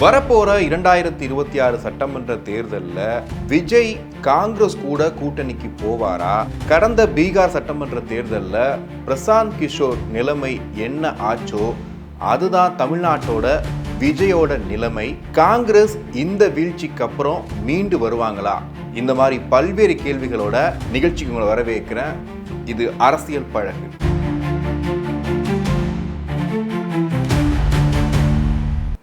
வரப்போற இரண்டாயிரத்தி இருபத்தி ஆறு சட்டமன்ற தேர்தலில் விஜய் காங்கிரஸ் கூட கூட்டணிக்கு போவாரா? கடந்த பீகார் சட்டமன்ற தேர்தலில் பிரசாந்த் கிஷோர் நிலைமை என்ன ஆச்சோ? அதுதான் தமிழ்நாட்டோட விஜயோட நிலைமை. காங்கிரஸ் இந்த வீழ்ச்சிக்கு அப்புறம் மீண்டு வருவாங்களா? இந்த மாதிரி பல்வேறு கேள்விகளோட நிகழ்ச்சிக்கு உங்களை வரவேற்கிறேன். இது அரசியல் பழகு.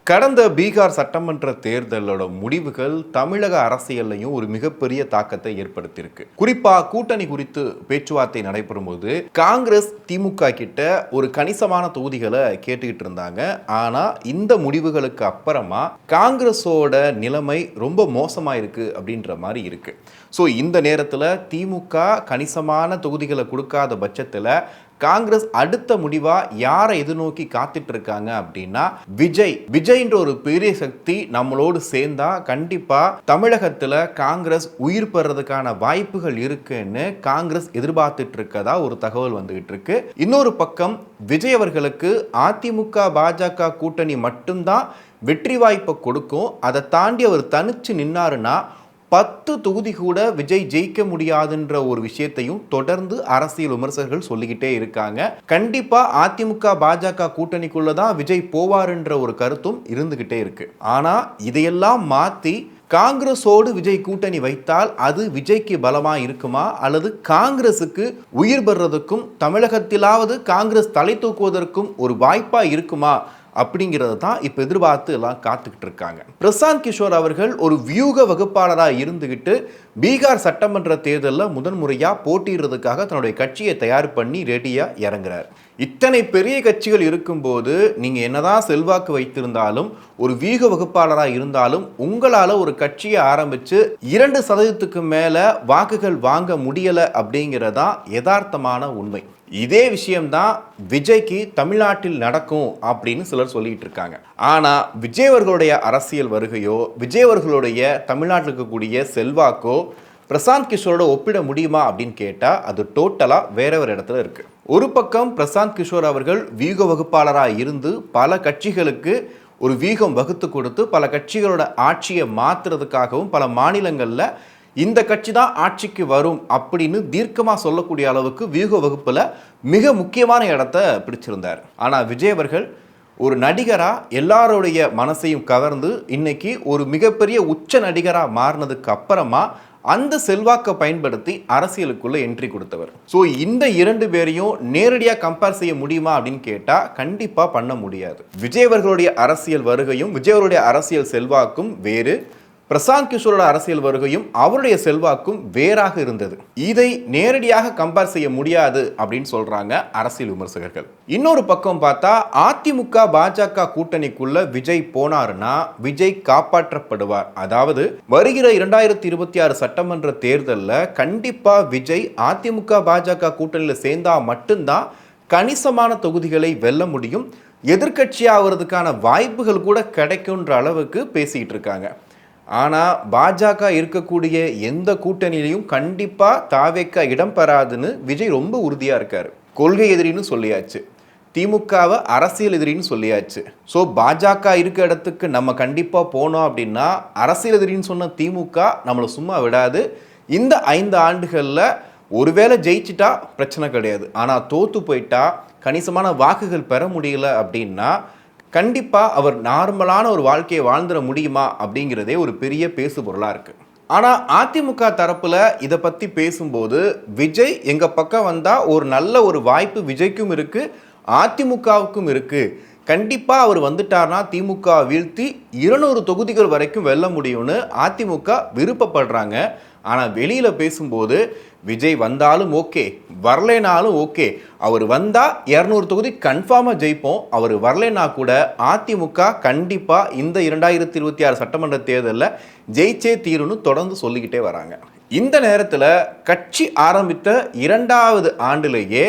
கடந்த பீகார் சட்டமன்ற தேர்தலோட முடிவுகள் தமிழக அரசியல்லையும் ஒரு மிகப்பெரிய தாக்கத்தை ஏற்படுத்தியிருக்கு. குறிப்பா கூட்டணி குறித்து பேச்சுவார்த்தை நடைபெறும் போது காங்கிரஸ் திமுக கிட்ட ஒரு கணிசமான தொகுதிகளை கேட்டுக்கிட்டு இருந்தாங்க. ஆனா இந்த முடிவுகளுக்கு அப்புறமா காங்கிரஸோட நிலைமை ரொம்ப மோசமா இருக்கு அப்படின்ற மாதிரி இருக்கு. ஸோ இந்த நேரத்தில் திமுக கணிசமான தொகுதிகளை கொடுக்காத பட்சத்தில் காங்கிரஸ் அடுத்த முடிவா யாரை எதிர்நோக்கி காத்துட்டு இருக்காங்க அப்படின்னா விஜய். விஜய்ன்ற ஒரு பெரிய சக்தி நம்மளோடு சேர்ந்தா கண்டிப்பா தமிழகத்துல காங்கிரஸ் உயிர் பெறதுக்கான வாய்ப்புகள் இருக்குன்னு காங்கிரஸ் எதிர்பார்த்துட்டு இருக்கதா ஒரு தகவல் வந்துகிட்டு இருக்கு இன்னொரு பக்கம் விஜய் அவர்களுக்கு அதிமுக பாஜக கூட்டணி மட்டும்தான் வெற்றி வாய்ப்பை கொடுக்கும். அதை தாண்டி அவர் தனிச்சு நின்னாருன்னா பத்து தொகுதி கூட விஜய் ஜெயிக்க முடியாதுன்ற ஒரு விஷயத்தையும் தொடர்ந்து அரசியல் விமர்சகர்கள் சொல்லிக்கிட்டே இருக்காங்க. கண்டிப்பா அதிமுக பாஜக கூட்டணிக்குள்ள தான் விஜய் போவாருன்ற ஒரு கருத்தும் இருந்துகிட்டே இருக்கு. ஆனா இதையெல்லாம் மாத்தி காங்கிரஸோடு விஜய் கூட்டணி வைத்தால் அது விஜய்க்கு பலமா இருக்குமா? அல்லது காங்கிரஸுக்கு உயிர் பெறதுக்கும் தமிழகத்திலாவது காங்கிரஸ் தலை தூக்குவதற்கும் ஒரு வாய்ப்பா இருக்குமா? அப்படிங்கிறத தான் இப்போ எதிர்பார்த்து எல்லாம் காத்துக்கிட்டு இருக்காங்க. பிரசாந்த் கிஷோர் அவர்கள் ஒரு வியூக வகுப்பாளராக இருந்துக்கிட்டு பீகார் சட்டமன்ற தேர்தலில் முதன்முறையாக போட்டியிடுறதுக்காக தன்னுடைய கட்சியை தயார் பண்ணி ரெடியாக இறங்குறார். இத்தனை பெரிய கட்சிகள் இருக்கும்போது நீங்கள் என்னதான் செல்வாக்கு வைத்திருந்தாலும் ஒரு வீக வகுப்பாளராக இருந்தாலும் உங்களால் ஒரு கட்சியை ஆரம்பித்து இரண்டு சதவீதத்துக்கு மேலே வாக்குகள் வாங்க முடியலை அப்படிங்கிறதான் யதார்த்தமான உண்மை. இதே விஷயம்தான் விஜய்க்கு தமிழ்நாட்டில் நடக்கும் அப்படின்னு சிலர் சொல்லிட்டு இருக்காங்க. ஆனா விஜய் அவர்களுடைய அரசியல் வருகையோ விஜய் அவர்களுடைய தமிழ்நாட்டில் இருக்கக்கூடிய செல்வாக்கோ பிரசாந்த் கிஷோரோட ஒப்பிட முடியுமா அப்படின்னு கேட்டால் அது டோட்டலாக வேற ஒரு இடத்துல இருக்கு. ஒரு பக்கம் பிரசாந்த் கிஷோர் அவர்கள் வீக வகுப்பாளராக இருந்து பல கட்சிகளுக்கு ஒரு வீகம் வகுத்து கொடுத்து பல கட்சிகளோட ஆட்சியை மாற்றுறதுக்காகவும் பல மாநிலங்களில் இந்த கட்சி தான் ஆட்சிக்கு வரும் அப்படின்னு தீர்க்கமாக சொல்லக்கூடிய அளவுக்கு வியூக வகுப்பில் மிக முக்கியமான இடத்த பிடிச்சிருந்தார். ஆனால் விஜய் அவர்கள் ஒரு நடிகராக எல்லாருடைய மனசையும் கவர்ந்து இன்னைக்கு ஒரு மிகப்பெரிய உச்ச நடிகராக மாறினதுக்கு அப்புறமா அந்த செல்வாக்கை பயன்படுத்தி அரசியலுக்குள்ளே என்ட்ரி கொடுத்தவர். ஸோ இந்த இரண்டு பேரையும் நேரடியாக கம்பேர் செய்ய முடியுமா அப்படின்னு கேட்டால் கண்டிப்பாக பண்ண முடியாது. விஜய் அவர்களுடைய அரசியல் வருகையும் விஜய் அவருடைய அரசியல் செல்வாக்கும் வேறு. பிரசாந்த் கிஷோரோட அரசியல் வருகையும் அவருடைய செல்வாக்கும் வேறாக இருந்தது. இதை நேரடியாக கம்பேர் செய்ய முடியாது அப்படின்னு சொல்றாங்க அரசியல் விமர்சகர்கள். இன்னொரு பக்கம் பார்த்தா அதிமுக பாஜக கூட்டணிக்குள்ள விஜய் போனாருன்னா விஜய் காப்பாற்றப்படுவார். அதாவது வருகிற இரண்டாயிரத்தி இருபத்தி ஆறு சட்டமன்ற தேர்தலில் கண்டிப்பா விஜய் அதிமுக பாஜக கூட்டணியில் சேர்ந்தா மட்டும்தான் கணிசமான தொகுதிகளை வெல்ல முடியும். எதிர்க்கட்சி ஆகிறதுக்கான வாய்ப்புகள் கூட கிடைக்குன்ற அளவுக்கு பேசிக்கிட்டு இருக்காங்க. ஆனால் பாஜக இருக்கக்கூடிய எந்த கூட்டணியிலையும் கண்டிப்பாக தாவேக்க இடம் பெறாதுன்னு விஜய் ரொம்ப உறுதியாக இருக்கார். கொள்கை எதிரின்னு சொல்லியாச்சு. திமுகவை அரசியல் எதிரின்னு சொல்லியாச்சு. ஸோ பாஜக இருக்க இடத்துக்கு நம்ம கண்டிப்பாக போனோம் அப்படின்னா அரசியல் எதிரின்னு சொன்ன திமுக நம்மளை சும்மா விடாது. இந்த ஐந்து ஆண்டுகளில் ஒருவேளை ஜெயிச்சிட்டா பிரச்சனை கிடையாது. ஆனால் தோற்று போயிட்டா கணிசமான வாக்குகள் பெற முடியல அப்படின்னா கண்டிப்பாக அவர் நார்மலான ஒரு வாழ்க்கையை வாழ்ந்துட முடியுமா அப்படிங்கிறதே ஒரு பெரிய பேசு பொருளாக இருக்குது ஆனால் அதிமுக தரப்பில் இதை பற்றி பேசும்போது விஜய் எங்கள் பக்கம் வந்தால் ஒரு நல்ல ஒரு வாய்ப்பு விஜய்க்கும் இருக்குது அதிமுகவுக்கும் இருக்குது கண்டிப்பாக அவர் வந்துட்டார்னா திமுக வீழ்த்தி இருநூறு தொகுதிகள் வரைக்கும் வெல்ல முடியும்னு அதிமுக விருப்பப்படுறாங்க. ஆனால் வெளியில் பேசும்போது விஜய் வந்தாலும் ஓகே வரலைனாலும் ஓகே. அவர் வந்தால் இரநூறு தொகுதி கன்ஃபார்மாக ஜெயிப்போம். அவர் வரலைனா கூட அதிமுக கண்டிப்பாக இந்த இரண்டாயிரத்தி இருபத்தி ஆறு சட்டமன்ற தேர்தலில் ஜெயிச்சே தீரும்னு தொடர்ந்து சொல்லிக்கிட்டே வராங்க. இந்த நேரத்தில் கட்சி ஆரம்பித்த இரண்டாவது ஆண்டிலேயே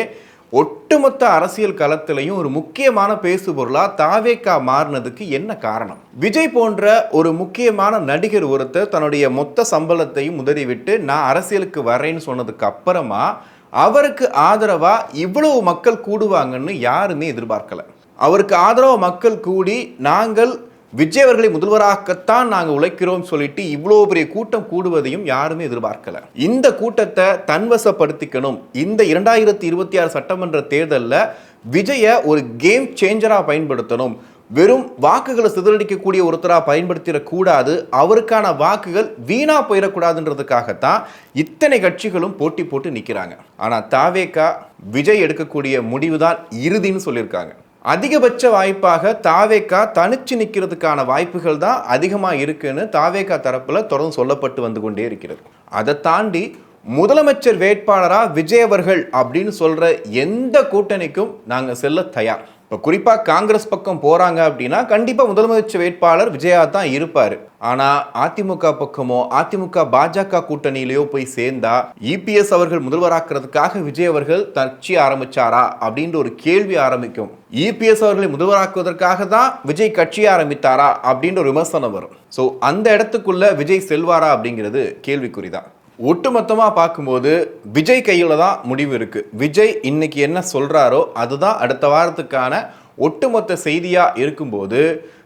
ஒட்டுமொத்த அரசியல் களத்திலையும் ஒரு முக்கியமான பேசுபொருளாக தாவேக்கா மாறினதுக்கு என்ன காரணம்? விஜய் போன்ற ஒரு முக்கியமான நடிகர் ஒருத்தர் தன்னுடைய மொத்த சம்பளத்தையும் உதறிவிட்டு நான் அரசியலுக்கு வரேன்னு சொன்னதுக்கு அப்புறமா அவருக்கு ஆதரவாக இவ்வளவு மக்கள் கூடுவாங்கன்னு யாருமே எதிர்பார்க்கல. அவருக்கு ஆதரவு மக்கள் கூடி நாங்கள் விஜய் அவர்களை முதல்வராகத்தான் நாங்கள் உழைக்கிறோம் சொல்லிட்டு இவ்வளோ பெரிய கூட்டம் கூடுவதையும் யாருமே எதிர்பார்க்கல. இந்த கூட்டத்தை தன்வசப்படுத்திக்கணும். இந்த இரண்டாயிரத்தி இருபத்தி ஆறு சட்டமன்ற தேர்தலில் விஜய ஒரு கேம் சேஞ்சராக பயன்படுத்தணும். வெறும் வாக்குகளை சிதறடிக்கக்கூடிய ஒருத்தராக பயன்படுத்திடக்கூடாது. அவருக்கான வாக்குகள் வீணா போயிடக்கூடாதுன்றதுக்காகத்தான் இத்தனை கட்சிகளும் போட்டி போட்டு நிற்கிறாங்க ஆனால் தாவேக்கா விஜய் எடுக்கக்கூடிய முடிவு தான் இறுதின்னு சொல்லியிருக்காங்க. அதிகபட்ச வாய்ப்பாக தாவேக்கா தனிச்சு நிற்கிறதுக்கான வாய்ப்புகள் தான் அதிகமாக இருக்குன்னு தாவேக்கா தரப்பில் தொடர்ந்து சொல்லப்பட்டு வந்து கொண்டே இருக்கிறது. அதை தாண்டி முதலமைச்சர் வேட்பாளராக விஜய் அவர்கள் அப்படின்னு சொல்கிற எந்த கூட்டணிக்கும் நாங்கள் செல்ல தயார். இப்போ குறிப்பாக காங்கிரஸ் பக்கம் போகிறாங்க அப்படின்னா கண்டிப்பாக முதலமைச்சர் வேட்பாளர் விஜயா தான் இருப்பார். ஆனால் அதிமுக பக்கமோ அதிமுக பாஜக கூட்டணியிலையோ போய் சேர்ந்தா இபிஎஸ் அவர்கள் முதல்வராக்குறதுக்காக விஜய் அவர்கள் கட்சி ஆரம்பிச்சாரா அப்படின்ற ஒரு கேள்வி ஆரம்பிக்கும். இபிஎஸ் அவர்களை முதல்வராக்குவதற்காக தான் விஜய் கட்சி ஆரம்பித்தாரா அப்படின்ற ஒரு விமர்சனம் வரும். ஸோ அந்த இடத்துக்குள்ள விஜய் செல்வாரா அப்படிங்கிறது கேள்விக்குறிதான். ஒட்டுமொத்தமாக பார்க்கும்போது விஜய் கையில் தான் முடிவு இருக்குது விஜய் இன்னைக்கு என்ன சொல்கிறாரோ அதுதான் அடுத்த வாரத்துக்கான ஒட்டுமொத்த செய்தியாக இருக்கும்போது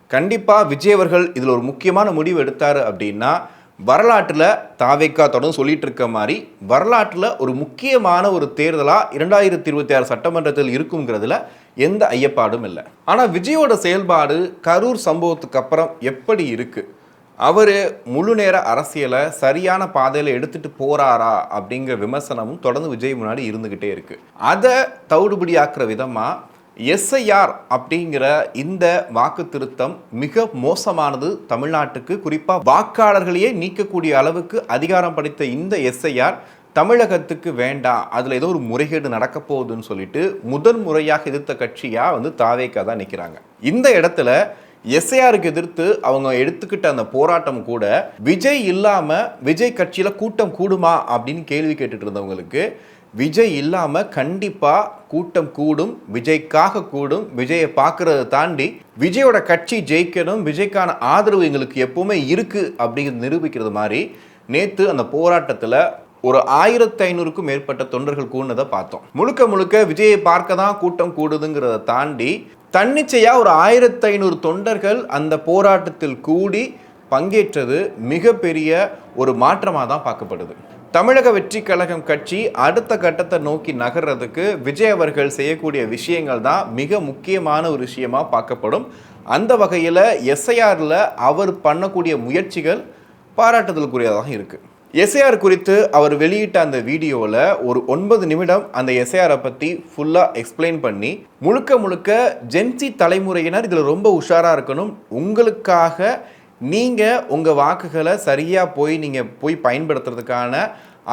கண்டிப்பாக விஜய் அவர்கள் இதில் ஒரு முக்கியமான முடிவு எடுத்தார் அப்படின்னா வரலாற்றில் தாவேக்கா தொடர்ந்து சொல்லிட்டு இருக்க மாதிரி வரலாற்றில் ஒரு முக்கியமான ஒரு தேர்தலாக இரண்டாயிரத்தி இருபத்தி ஆறு சட்டமன்றத்தில் இருக்குங்கிறதுல எந்த ஐயப்பாடும் இல்லை. ஆனால் விஜயோட செயல்பாடு கரூர் சம்பவத்துக்கு அப்புறம் எப்படி இருக்குது அவர் முழு நேர அரசியலை சரியான பாதையில் எடுத்துகிட்டு போகிறாரா அப்படிங்கிற விமர்சனமும் தொடர்ந்து விஜய் முன்னாடி இருந்துக்கிட்டே இருக்குது அதை தவிடுபடியாக்குற விதமாக எஸ்ஐஆர் அப்படிங்கிற இந்த வாக்கு திருத்தம் மிக மோசமானது தமிழ்நாட்டுக்கு. குறிப்பாக வாக்காளர்களையே நீக்கக்கூடிய அளவுக்கு அதிகாரம் படைத்த இந்த எஸ்ஐஆர் தமிழகத்துக்கு வேண்டாம் அதில் ஏதோ ஒரு முறைகேடு நடக்க போகுதுன்னு சொல்லிட்டு முதன் முறையாக எதிர்த்த கட்சியாக வந்து தாவேக்கா தான் நிற்கிறாங்க இந்த இடத்துல எஸ்ஐஆருக்கு எதிர்த்து அவங்க எடுத்துக்கிட்ட அந்த போராட்டம் கூட விஜய் இல்லாமல் விஜய் கட்சியில் கூட்டம் கூடுமா அப்படின்னு கேள்வி கேட்டுட்டு இருந்தவங்களுக்கு விஜய் இல்லாமல் கண்டிப்பாக கூட்டம் கூடும் விஜய்க்காக கூடும் விஜயை பார்க்கறத தாண்டி விஜயோட கட்சி ஜெயிக்கணும் விஜய்க்கான ஆதரவு எங்களுக்கு எப்பவுமே இருக்குது அப்படிங்கிறது நிரூபிக்கிறது மாதிரி நேற்று அந்த போராட்டத்தில் ஒரு ஆயிரத்தி ஐநூறுக்கும் மேற்பட்ட தொண்டர்கள் கூடினதை பார்த்தோம். முழுக்க முழுக்க விஜயை பார்க்க தான் கூட்டம் கூடுதுங்கிறத தாண்டி தன்னிச்சையாக ஒரு ஆயிரத்தி ஐநூறு தொண்டர்கள் அந்த போராட்டத்தில் கூடி பங்கேற்றது மிகப்பெரிய ஒரு மாற்றமாக தான் பார்க்கப்படுது. தமிழக வெற்றி கழகம் கட்சி அடுத்த கட்டத்தை நோக்கி நகர்றதுக்கு விஜய் அவர்கள் செய்யக்கூடிய விஷயங்கள் தான் மிக முக்கியமான ஒரு விஷயமா பார்க்கப்படும். அந்த வகையில் எஸ்ஐஆரில் அவர் பண்ணக்கூடிய முயற்சிகள் பாராட்டுதலுக்குரியதாக இருக்குது எஸ்ஐஆர் குறித்து அவர் வெளியிட்ட அந்த வீடியோவில் ஒரு ஒன்பது நிமிடம் அந்த எஸ்ஐஆரை பற்றி ஃபுல்லாக எக்ஸ்பிளைன் பண்ணி முழுக்க முழுக்க ஜென்சி தலைமுறையினர் இதில் ரொம்ப உஷாராக இருக்கணும். உங்களுக்காக நீங்கள் உங்கள் வாக்குகளை சரியாக போய் நீங்கள் போய் பயன்படுத்துறதுக்கான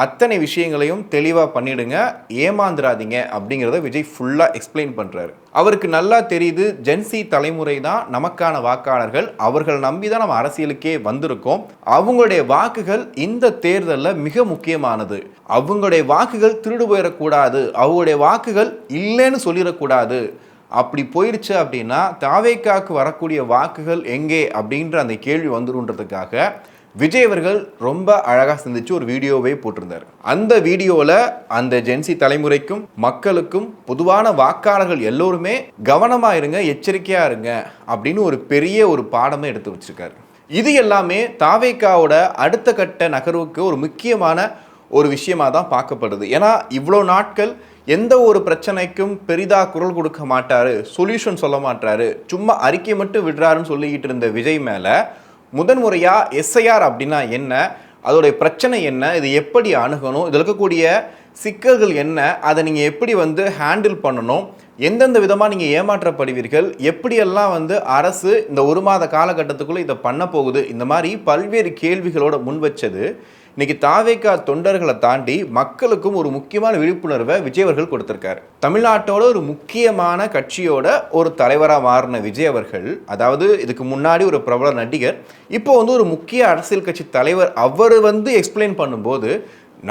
அத்தனை விஷயங்களையும் தெளிவாக பண்ணிடுங்க ஏமாந்துடாதீங்க அப்படிங்கிறத விஜய் ஃபுல்லாக எக்ஸ்பிளைன் பண்ணுறாரு அவருக்கு நல்லா தெரியுது ஜென்சி தலைமுறை தான் நமக்கான வாக்காளர்கள். அவர்கள் நம்பி தான் நம்ம அரசியலுக்கே வந்திருக்கோம். அவங்களுடைய வாக்குகள் இந்த தேர்தலில் மிக முக்கியமானது. அவங்களுடைய வாக்குகள் திருடு போயிடக்கூடாது. அவங்களுடைய வாக்குகள் இல்லைன்னு சொல்லிடக்கூடாது. அப்படி போயிடுச்சு அப்படின்னா தாவேக்காக்கு வரக்கூடிய வாக்குகள் எங்கே அப்படின்ற அந்த கேள்வி வந்துருன்றதுக்காக விஜய் அவர்கள் ரொம்ப அழகாக சிந்திச்சு ஒரு வீடியோவே போட்டிருந்தார். அந்த வீடியோவில் அந்த ஜென்சி தலைமுறைக்கும் மக்களுக்கும் பொதுவான வாக்காளர்கள் எல்லோருமே கவனமாக இருங்க எச்சரிக்கையாக இருங்க அப்படின்னு ஒரு பெரிய ஒரு பாடமே எடுத்து வச்சிருக்காரு. இது எல்லாமே தாவேக்காவோட அடுத்த கட்ட நகர்வுக்கு ஒரு முக்கியமான ஒரு விஷயமா தான் பார்க்கப்படுது. ஏன்னா இவ்வளோ நாட்கள் எந்த ஒரு பிரச்சனைக்கும் பெரிதாக குரல் கொடுக்க மாட்டார் சொல்யூஷன் சொல்ல மாட்டாரு சும்மா அறிக்கை மட்டும் விடுறாருன்னு சொல்லிக்கிட்டு இருந்த விஜய் மேலே முதன்முறையாக எஸ்ஐஆர் அப்படின்னா என்ன? அதோடைய பிரச்சனை என்ன? இது எப்படி அணுகணும்? இதில் இருக்கக்கூடிய சிக்கல்கள் என்ன? அதை நீங்கள் எப்படி வந்து ஹேண்டில் பண்ணணும்? எந்தெந்த விதமாக நீங்கள் ஏமாற்றப்படுவீர்கள்? எப்படியெல்லாம் வந்து அரசு இந்த ஒரு மாத காலகட்டத்துக்குள்ளே இதை பண்ண போகுது? இந்த மாதிரி பல்வேறு கேள்விகளோட முன் வச்சது. இன்னைக்கு தாவேக்கா தொண்டர்களை தாண்டி மக்களுக்கும் ஒரு முக்கியமான விழிப்புணர்வை விஜய் அவர்கள் கொடுத்திருக்காரு. தமிழ்நாட்டோட ஒரு முக்கியமான கட்சியோட ஒரு தலைவராக மாறின விஜய் அவர்கள் அதாவது இதுக்கு முன்னாடி ஒரு பிரபல நடிகர் இப்போ வந்து ஒரு முக்கிய அரசியல் கட்சி தலைவர் அவர் வந்து எக்ஸ்பிளைன் பண்ணும்போது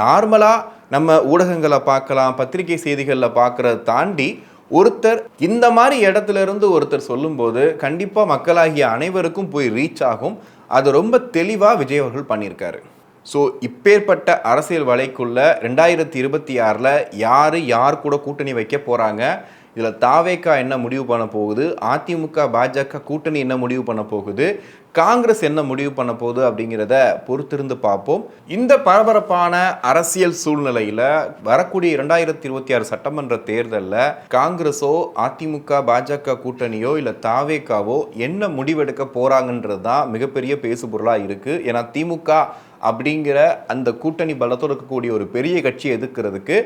நார்மலாக நம்ம ஊடகங்களை பார்க்கலாம் பத்திரிகை செய்திகளில் பார்க்குறத தாண்டி ஒருத்தர் இந்த மாதிரி இடத்துல இருந்து ஒருத்தர் சொல்லும்போது கண்டிப்பாக மக்களாகிய அனைவருக்கும் போய் ரீச் ஆகும். அது ரொம்ப தெளிவாக விஜய் அவர்கள் பண்ணியிருக்காரு. ஸோ இப்பேற்பட்ட அரசியல் வலைக்குள்ள ரெண்டாயிரத்தி இருபத்தி ஆறில் யார் யார் கூட கூட்டணி வைக்க போகிறாங்க இதில் தாவேக்கா என்ன முடிவு பண்ண போகுது? அதிமுக பாஜக கூட்டணி என்ன முடிவு பண்ண போகுது? காங்கிரஸ் என்ன முடிவு பண்ண போகுது அப்படிங்கிறத பொறுத்திருந்து பார்ப்போம். இந்த பரபரப்பான அரசியல் சூழ்நிலையில் வரக்கூடிய இரண்டாயிரத்தி இருபத்தி ஆறு சட்டமன்ற தேர்தலில் காங்கிரஸோ அதிமுக பாஜக கூட்டணியோ இல்லை தாவேக்காவோ என்ன முடிவெடுக்க போகிறாங்கன்றது தான் மிகப்பெரிய பேசுபொருளாக இருக்குது ஏன்னா திமுக அப்படிங்கிற அந்த கூட்டணி பலத்தோடு இருக்கக்கூடிய ஒரு பெரிய கட்சியை எதிர்க்கிறதுக்கு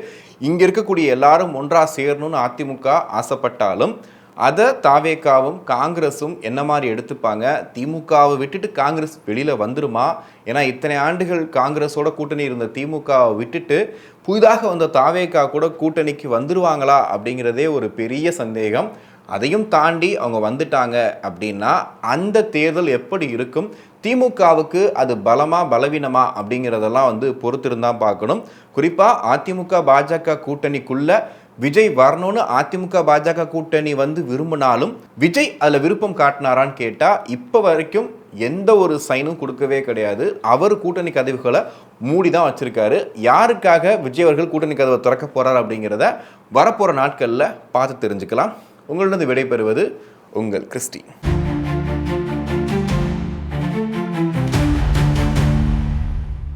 இங்கே இருக்கக்கூடிய எல்லாரும் ஒன்றாக சேரணும்னு அதிமுக ஆசைப்பட்டாலும் அதை தாவேக்காவும் காங்கிரஸும் என்ன மாதிரி எடுத்துப்பாங்க? திமுகவை விட்டுட்டு காங்கிரஸ் வெளியில் வந்துருமா? ஏன்னா இத்தனை ஆண்டுகள் காங்கிரஸோட கூட்டணி இருந்த திமுகவை விட்டுட்டு புதிதாக வந்த தாவேக்கா கூட கூட்டணிக்கு வந்துருவாங்களா? அப்படிங்கிறதே ஒரு பெரிய சந்தேகம். அதையும் தாண்டி அவங்க வந்துட்டாங்க அப்படின்னா அந்த தேர்தல் எப்படி இருக்கும்? திமுகவுக்கு அது பலமா பலவீனமா அப்படிங்கிறதெல்லாம் வந்து பொறுத்திருந்தான் பார்க்கணும். குறிப்பாக அதிமுக பாஜக கூட்டணிக்குள்ள விஜய் வரணும்னு அதிமுக பாஜக கூட்டணி வந்து விரும்பினாலும் விஜய் அதில் விருப்பம் காட்டினாரான்னு கேட்டால் இப்போ வரைக்கும் எந்த ஒரு சைனும் கொடுக்கவே கிடையாது. அவர் கூட்டணி கதவுகளை மூடி தான் வச்சுருக்காரு. யாருக்காக விஜய் அவர்கள் கூட்டணி கதவை திறக்க போகிறார் அப்படிங்கிறத வரப்போகிற நாட்களில் பார்த்து தெரிஞ்சுக்கலாம். உங்களிடம் விடைபெறுவது உங்கள் கிறிஸ்டி.